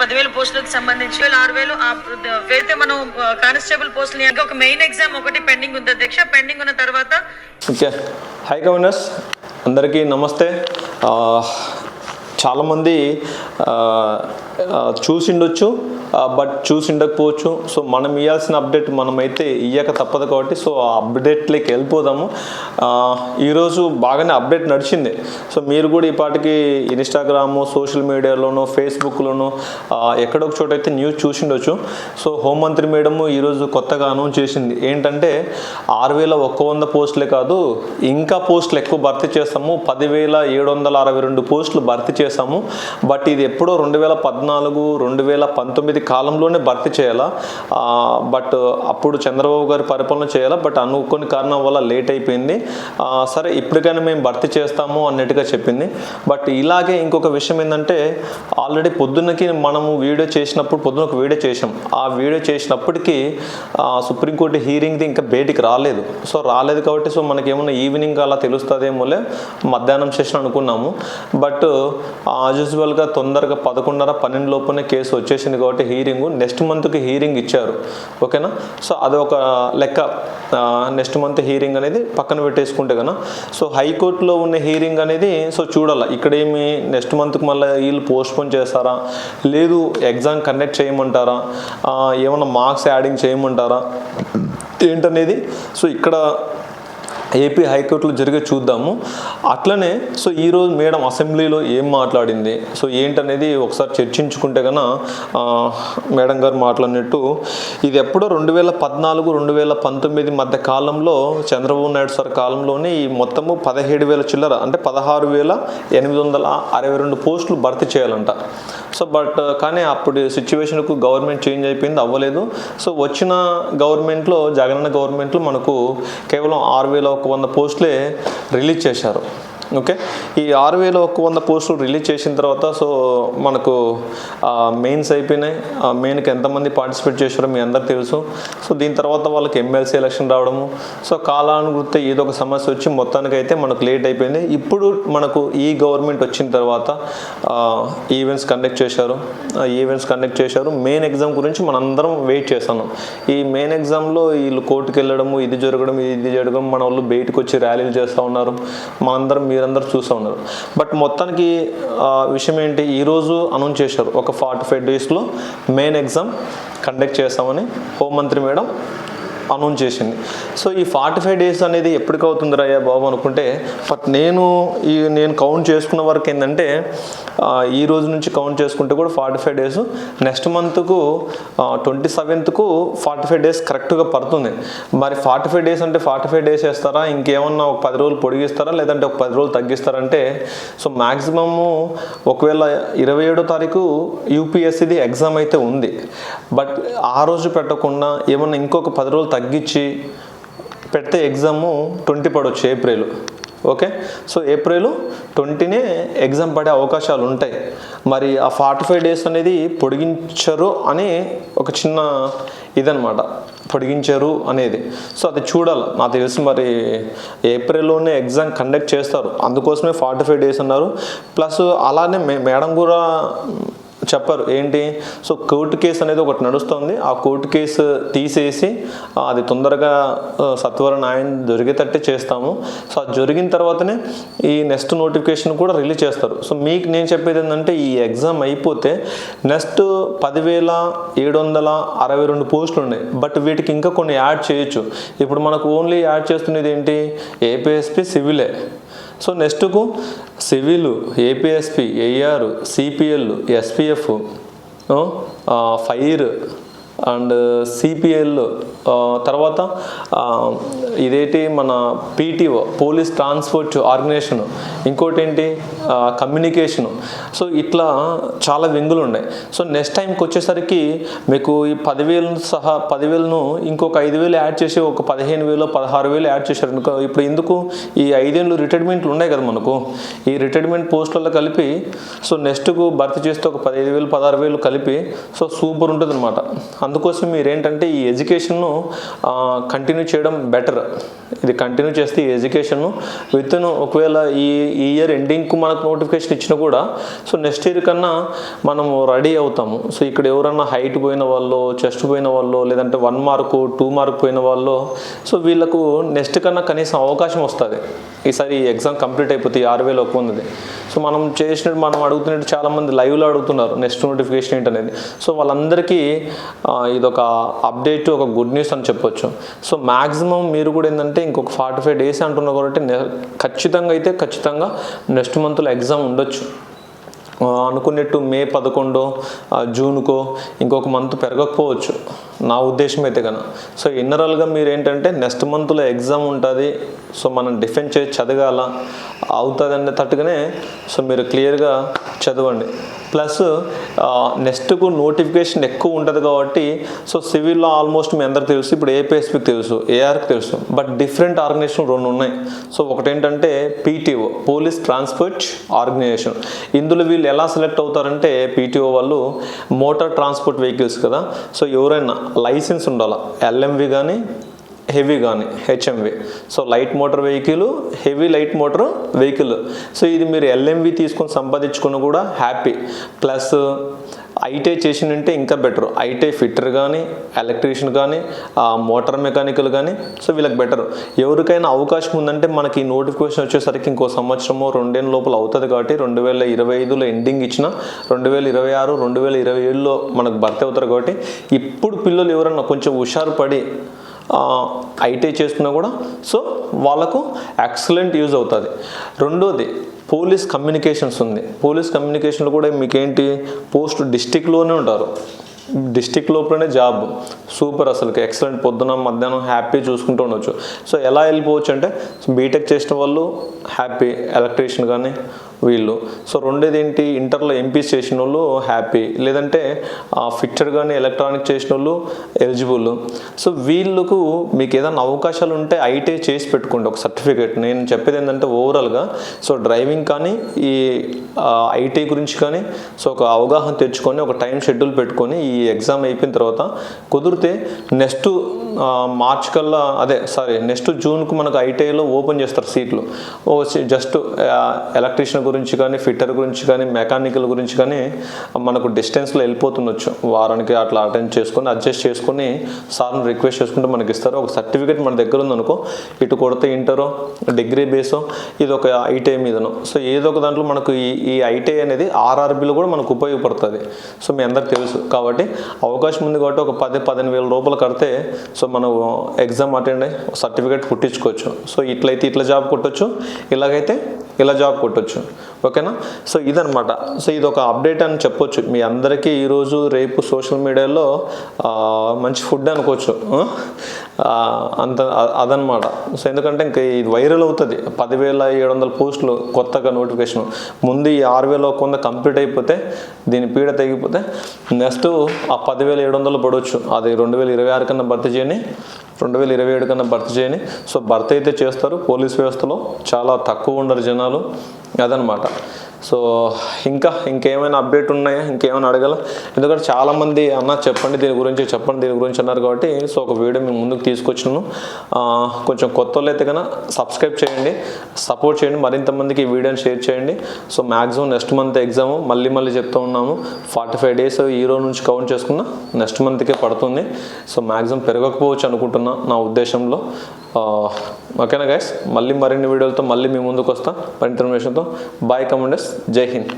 పదివేలు పోస్టులకు సంబంధించి ఆరు వేలు అయితే మనం కానిస్టేబుల్ పోస్టులు ఇంకా ఒక మెయిన్ ఎగ్జామ్ ఒకటి పెండింగ్ ఉంది అధ్యక్ష. పెండింగ్ ఉన్న తర్వాత ఓకే. హై గవర్నర్స్ అందరికీ నమస్తే. చాలామంది చూసిండొచ్చు. బట్ చూసి ఉండకపోవచ్చు. సో మనం ఇవ్వాల్సిన అప్డేట్ మనమైతే ఇయ్యక తప్పదు కాబట్టి సో ఆ అప్డేట్లోకి వెళ్ళిపోదాము. ఈరోజు బాగానే అప్డేట్ నడిచింది. సో మీరు కూడా ఈ పాటికి ఇన్స్టాగ్రాము సోషల్ మీడియాలోను ఫేస్బుక్లోను ఎక్కడొక చోట అయితే న్యూస్ చూసిండొచ్చు సో హోంమంత్రి మేడము ఈరోజు కొత్తగా అనౌన్స్ చేసింది. ఏంటంటే ఆరు వేల ఒక్క వంద పోస్టులే కాదు ఇంకా పోస్టులు ఎక్కువ భర్తీ చేస్తాము. పదివేల ఏడు వందల అరవై రెండు పోస్టులు భర్తీ చేస్తాము. బట్ ఇది ఎప్పుడో రెండు వేల పద్నాలుగు రెండు వేల పంతొమ్మిది కాలంలోనే భర్తీ చేయాలా? బట్ అప్పుడు చంద్రబాబు గారి పరిపాలన చేయాలా? బట్ అనుకోని కారణం వల్ల లేట్ అయిపోయింది. సరే ఇప్పటికైనా మేము భర్తీ చేస్తాము అన్నట్టుగా చెప్పింది. బట్ ఇలాగే ఇంకొక విషయం ఏంటంటే ఆల్రెడీ పొద్దున్నకి మనము వీడియో చేసినప్పుడు పొద్దున ఒక వీడియో చేసాం ఆ వీడియో చేసినప్పటికీ సుప్రీంకోర్టు హీరింగ్ది ఇంకా బయటికి రాలేదు. సో రాలేదు కాబట్టి సో మనకి ఏమన్నా ఈవినింగ్ అలా తెలుస్తుందేమోలే మధ్యాహ్నం సెషన్ అనుకున్నాము. బట్ యాజ్ యూజువల్గా తొందరగా పదకొండున్నర పన్నెండు లోపునే కేసు వచ్చేసింది కాబట్టి హీరింగ్ నెక్స్ట్ మంత్కి హీరింగ్ ఇచ్చారు. ఓకేనా సో అదొక లెక్క. నెక్స్ట్ మంత్ హీరింగ్ అనేది పక్కన పెట్టేసుకుంటే కన్నా సో హైకోర్టులో ఉన్న హీరింగ్ అనేది సో చూడాలి. ఇక్కడ ఏమి నెక్స్ట్ మంత్కి మళ్ళీ వీళ్ళు పోస్ట్పోన్ చేస్తారా? లేదు ఎగ్జామ్ కండక్ట్ చేయమంటారా? ఏమైనా మార్క్స్ యాడింగ్ చేయమంటారా? ఏంటనేది? సో ఇక్కడ ఏపీ హైకోర్టులో జరిగే చూద్దాము. అట్లనే సో ఈరోజు మేడం అసెంబ్లీలో ఏం మాట్లాడింది? సో ఏంటనేది ఒకసారి చర్చించుకుంటే కన్నా మేడం గారు మాట్లాడినట్టు ఇది ఎప్పుడో రెండు వేల పద్నాలుగు రెండు వేల పంతొమ్మిది మధ్య కాలంలో చంద్రబాబు నాయుడు సార్ కాలంలోనే ఈ మొత్తము పదిహేడు వేల చిల్లర అంటే పదహారు వేల ఎనిమిది వందల అరవై రెండు పోస్టులు భర్తీ చేయాలంట. సో బట్ uh, కానీ అప్పుడు సిచ్యువేషన్కు గవర్నమెంట్ చేంజ్ అయిపోయింది అవ్వలేదు. సో వచ్చిన గవర్నమెంట్లో జగనన్న గవర్నమెంట్లో మనకు కేవలం ఆరు వేల ఒక వంద పోస్టులే రిలీజ్ చేశారు. ఓకే? ఈ ఆరు వేల ఒక వంద పోస్టులు రిలీజ్ చేసిన తర్వాత సో మనకు మెయిన్స్ అయిపోయినాయి. మెయిన్కి ఎంతమంది పార్టిసిపేట్ చేశారో మీ అందరికి తెలుసు. సో దీని తర్వాత వాళ్ళకి ఎమ్మెల్సీ ఎలక్షన్ రావడము. సో కాలానుగుర్తే ఏదో ఒక సమస్య వచ్చి మొత్తానికి అయితే మనకు లేట్ అయిపోయింది. ఇప్పుడు మనకు ఈ గవర్నమెంట్ వచ్చిన తర్వాత ఈవెంట్స్ కండక్ట్ చేశారు. ఈవెంట్స్ కండక్ట్ చేశారు. మెయిన్ ఎగ్జామ్ గురించి మనందరం వెయిట్ చేస్తాను. ఈ మెయిన్ ఎగ్జామ్లో వీళ్ళు కోర్టుకు వెళ్ళడము ఇది జరగడం ఇది జరగడం మన వాళ్ళు బయటకు వచ్చి ర్యాలీలు చేస్తూ ఉన్నారు. మనందరం మీరందరూ చూస్తూ ఉన్నారు. బట్ మొత్తానికి విషయం ఏంటి ఈరోజు అనౌన్స్ చేశారు ఒక ఫార్టీ ఫైవ్ డేస్లో మెయిన్ ఎగ్జామ్ కండక్ట్ చేస్తామని హోంమంత్రి మేడం అనౌన్స్ చేసింది. సో ఈ ఫార్టీ ఫైవ్ డేస్ అనేది ఎప్పటికవుతుంది రయ్యా బాబు అనుకుంటే బట్ నేను ఈ నేను కౌంట్ చేసుకున్న వరకు ఏంటంటే ఈ రోజు నుంచి కౌంట్ చేసుకుంటే కూడా ఫార్టీ ఫైవ్ డేస్ నెక్స్ట్ మంత్కు ట్వంటీ సెవెంత్కు ఫార్టీ ఫైవ్ డేస్ కరెక్ట్గా పడుతుంది. మరి ఫార్టీ ఫైవ్ డేస్ అంటే ఫార్టీ ఫైవ్ డేస్ వేస్తారా ఇంకేమన్నా ఒక పది రోజులు పొడిగిస్తారా? లేదంటే ఒక పది రోజులు తగ్గిస్తారంటే సో మ్యాక్సిమము ఒకవేళ ఇరవై ఏడో తారీఖు యూపీఎస్సీది ఎగ్జామ్ అయితే ఉంది. బట్ ఆ రోజు పెట్టకుండా ఏమన్నా ఇంకొక పది రోజులు తగ్గించి పెడితే ఎగ్జాము ట్వంటీ పడవచ్చు ఏప్రిల్. ఓకే? సో ఏప్రిల్ ట్వంటీనే ఎగ్జామ్ పడే అవకాశాలు ఉంటాయి. మరి ఆ ఫార్టీ ఫైవ్ డేస్ అనేది పొడిగించరు అని ఒక చిన్న ఇదనమాట పొడిగించారు అనేది. సో అది చూడాలి. నాకు తెలిసి మరి ఏప్రిల్లోనే ఎగ్జామ్ కండక్ట్ చేస్తారు. అందుకోసమే ఫార్టీ ఫైవ్ డేస్ అన్నారు. ప్లస్ అలానే మే మేడం కూడా చెప్పరు. ఏంటి? సో కోర్టు కేసు అనేది ఒకటి నడుస్తుంది. ఆ కోర్టు కేసు తీసేసి అది తొందరగా సత్వర న్యాయం జరిగేటట్టే చేస్తాము. సో అది జరిగిన తర్వాతనే ఈ నెక్స్ట్ నోటిఫికేషన్ కూడా రిలీజ్ చేస్తారు. సో మీకు నేను చెప్పేది ఏంటంటే ఈ ఎగ్జామ్ అయిపోతే నెక్స్ట్ పదివేల ఏడు వందల అరవై రెండు పోస్టులు ఉన్నాయి. బట్ వీటికి ఇంకా కొన్ని యాడ్ చేయొచ్చు. ఇప్పుడు మనకు ఓన్లీ యాడ్ చేస్తున్నది ఏంటి? ఏపీఎస్పి సివిలే. So నెక్స్ట్కు civil APSP AR CPL SPF fire and CPL తర్వాత ఇదేంటి మన పీటీఓ పోలీస్ ట్రాన్స్పోర్ట్ ఆర్గనైజేషన్ ఇంకోటి ఏంటి కమ్యూనికేషన్. సో ఇట్లా చాలా వింగులు ఉన్నాయి. సో నెక్స్ట్ టైంకి వచ్చేసరికి మీకు ఈ పదివేలను సహా పదివేలను ఇంకొక ఐదు వేలు యాడ్ చేసి ఒక పదిహేను వేలు పదహారు వేలు యాడ్ చేశారు ఇప్పుడు ఎందుకు ఈ ఐదేళ్ళు రిటైర్మెంట్లు ఉన్నాయి కదా మనకు. ఈ రిటైర్మెంట్ పోస్టులలో కలిపి సో నెక్స్ట్కు భర్తీ చేస్తే ఒక పదిహేను వేలు పదహారు వేలు కలిపి సో సూపర్ ఉంటుంది అనమాట అందుకోసం మీరు ఏంటంటే ఈ ఎడ్యుకేషన్ను కంటిన్యూ చేయడం బెటర్ ఇది కంటిన్యూ చేస్తే ఈ ఎడ్యుకేషన్ను విత్ ఒకవేళ ఈ ఈ ఇయర్ ఎండింగ్కు మనకు నోటిఫికేషన్ ఇచ్చినా కూడా సో నెక్స్ట్ ఇయర్ కన్నా మనము రెడీ అవుతాము. సో ఇక్కడ ఎవరన్నా హైట్ పోయిన వాళ్ళు చెస్ట్ పోయిన వాళ్ళు లేదంటే వన్ మార్కు టూ మార్క్ పోయిన వాళ్ళు సో వీళ్ళకు నెక్స్ట్ కన్నా కనీసం అవకాశం వస్తుంది. ఈసారి ఎగ్జామ్ కంప్లీట్ అయిపోతుంది ఆరు వేలు ఒక ఉన్నది. సో మనం చేసినట్టు మనం అడుగుతున్నట్టు చాలామంది లైవ్లో అడుగుతున్నారు నెక్స్ట్ నోటిఫికేషన్ ఏంటనేది. సో వాళ్ళందరికీ ఇదొక అప్డేట్ ఒక గుడ్ న్యూస్ అని చెప్పొచ్చు. సో మ్యాక్సిమం మీరు కూడా ఏంటంటే ఇంకొక ఫార్టీ ఫైవ్ డేస్ అంటున్నారు కాబట్టి నె- ఖచ్చితంగా అయితే ఖచ్చితంగా నెక్స్ట్ మంత్లో ఎగ్జామ్ ఉండొచ్చు. అనుకున్నట్టు మే పదకొండో జూన్కో ఇంకొక మంత్ పెరగకపోవచ్చు. నా ఉద్దేశం అయితే కనుక సో ఇన్నరల్గా మీరు ఏంటంటే నెక్స్ట్ మంత్లో ఎగ్జామ్ ఉంటుంది. సో మనం డిఫెండ్ చేసి చదగాల. అవుతుంది అనే తట్టుగానే సో మీరు క్లియర్గా చదవండి. ప్లస్ నెక్స్ట్కు నోటిఫికేషన్ ఎక్కువ ఉంటుంది కాబట్టి సో సివిల్లో ఆల్మోస్ట్ మీ అందరికి తెలుసు ఇప్పుడు ఏపీఎస్పీకి తెలుసు ఏఆర్కి తెలుసు బట్ డిఫరెంట్ ఆర్గనైజేషన్ రెండు ఉన్నాయి. సో ఒకటేంటంటే పీటీఓ పోలీస్ ట్రాన్స్పోర్ట్ ఆర్గనైజేషన్ ఇందులో వీళ్ళు ఎలా సెలెక్ట్ అవుతారంటే పీటీఓ వాళ్ళు మోటార్ ట్రాన్స్పోర్ట్ వెహికల్స్ కదా. సో ఎవరైనా లైసెన్స్ ఉండాలా ఎల్ఎంవి కానీ హెవీ కానీ HMV so light motor vehicle heavy light motor vehicle. So ఇది మీరు ఎల్ఎంవి తీసుకొని సంపాదించుకున్న కూడా హ్యాపీ. ప్లస్ ఐటీఐ చేసినంటే ఇంకా బెటర్. ఐటీఐ ఫిట్టర్ కానీ ఎలక్ట్రీషియన్ కానీ మోటార్ మెకానికల్ కానీ సో వీళ్ళకి బెటర్. ఎవరికైనా అవకాశం ఉందంటే మనకి నోటిఫికేషన్ వచ్చేసరికి ఇంకో సంవత్సరము రెండేళ్ళ లోపల అవుతుంది కాబట్టి రెండు వేల ఇరవై ఐదులో ఎండింగ్ ఇచ్చిన రెండు వేల ఇరవై ఆరు రెండు వేల ఇరవై ఏడులో మనకు భర్తీ అవుతారు కాబట్టి ఇప్పుడు పిల్లలు ఎవరన్నా కొంచెం హుషారు పడి ఐటీ చేస్తున్నా కూడా. సో వాళ్ళకు ఎక్సలెంట్ యూజ్ అవుతుంది. రెండోది పోలీస్ కమ్యూనికేషన్స్ ఉంది. పోలీస్ కమ్యూనికేషన్లో కూడా మీకేంటి? పోస్ట్ డిస్టిక్లోనే ఉంటారు. డిస్టిక్ లోపలనే జాబ్ సూపర్ అసలుకి. ఎక్సలెంట్ పొద్దున మధ్యాహ్నం హ్యాపీ చూసుకుంటూ ఉండొచ్చు. సో ఎలా వెళ్ళిపోవచ్చు అంటే బీటెక్ చేసిన వాళ్ళు హ్యాపీ ఎలక్ట్రీషియన్ కానీ వీళ్ళు. సో రెండేది ఏంటి ఇంటర్లో ఎంపీస్ చేసిన వాళ్ళు హ్యాపీ. లేదంటే ఫిక్చర్ కానీ ఎలక్ట్రానిక్ చేసిన వాళ్ళు ఎలిజిబుల్. సో వీళ్ళకు మీకు ఏదైనా అవకాశాలు ఉంటే ఐటీఐ చేసి పెట్టుకోండి ఒక సర్టిఫికేట్. నేను చెప్పేది ఏంటంటే ఓవరాల్గా సో డ్రైవింగ్ కానీ ఈ ఐటీ గురించి కానీ సో ఒక అవగాహన తెచ్చుకొని ఒక టైం షెడ్యూల్ పెట్టుకొని ఈ ఎగ్జామ్ అయిపోయిన తర్వాత కుదిరితే నెక్స్ట్ మార్చ్ కల్లా అదే సారీ నెక్స్ట్ జూన్కు మనకు ఐటీఐలో ఓపెన్ చేస్తారు సీట్లు. ఓ జస్ట్ ఎలక్ట్రీషియన్ గురించి కానీ ఫిట్టర్ గురించి కానీ మెకానికల్ గురించి కానీ మనకు డిస్టెన్స్లో వెళ్ళిపోతుండొచ్చు. వారానికి అట్లా అటెండ్ చేసుకొని అడ్జస్ట్ చేసుకొని సార్ని రిక్వెస్ట్ చేసుకుంటే మనకి ఇస్తారు. ఒక సర్టిఫికేట్ మన దగ్గర ఉందనుకో ఇటు కొడితే ఇంటరో డిగ్రీ బేసో ఇది ఒక ఐటీఐ మీదనో. సో ఏదో ఒక దాంట్లో మనకు ఈ ఈ ఐటీఐ అనేది ఆర్ఆర్బీలో కూడా మనకు ఉపయోగపడుతుంది. సో మీ అందరికి తెలుసు. కాబట్టి అవకాశం ఉంది కాబట్టి ఒక పది పదిహేను వేల రూపాయలు కడితే సో మనం ఎగ్జామ్ అటెండ్ అయ్యి సర్టిఫికేట్ పుట్టించుకోవచ్చు సో ఇట్లయితే ఇట్లా జాబ్ కొట్టచ్చు ఇలాగైతే ఇలా జాబ్ కొట్టచ్చు. ఓకేనా? సో ఇదనమాట సో ఇది ఒక అప్డేట్ అని చెప్పొచ్చు. మీ అందరికీ ఈరోజు రేపు సోషల్ మీడియాలో మంచి ఫుడ్ అనుకోవచ్చు. అంత అదనమాట. సో ఎందుకంటే ఇంకా ఇది వైరల్ అవుతుంది. పదివేల ఏడు వందల పోస్టులు కొత్తగా నోటిఫికేషన్. ముందు ఈ ఆరు వేల కొంత కంప్లీట్ అయిపోతే దీని పీడ తెగిపోతే నెక్స్ట్ ఆ పదివేల ఏడు వందలు పడవచ్చు అది రెండు వేల ఇరవై ఆరు కన్నా భర్తీ చేయని రెండు వేల ఇరవై ఏడు కన్నా భర్తీ చేయని. సో భర్తీ అయితే చేస్తారు. పోలీస్ వ్యవస్థలో చాలా తక్కువ ఉండరు జనాలు. అదనమాట. సో ఇంకా ఇంకేమైనా అప్డేట్ ఉన్నాయా? ఇంకేమైనా అడగల? ఎందుకంటే చాలామంది అన్న చెప్పండి దీని గురించి చెప్పండి దీని గురించి అన్నారు కాబట్టి సో ఒక వీడియో మేము ముందుకు తీసుకొచ్చినాను. కొంచెం కొత్త వాళ్ళు అయితే కనుక సబ్స్క్రైబ్ చేయండి సపోర్ట్ చేయండి మరింత మందికి ఈ వీడియోని షేర్ చేయండి. So maximum next month exam మళ్ళీ మళ్ళీ చెప్తూ ఉన్నాము ఫార్టీ ఫైవ్ డేస్ ఈ రోజు నుంచి కౌంట్ చేసుకున్న నెక్స్ట్ మంత్కే పడుతుంది. సో మ్యాక్సిమం పెరగకపోవచ్చు అనుకుంటున్నా నా ఉద్దేశంలో. ఓకేనా గైస్ మళ్ళీ మరిన్ని వీడియోలతో మళ్ళీ మీ ముందుకు వస్తాం మరింత ఇన్ఫర్మేషన్తో బాయ్ కమండర్స్ జై హింద్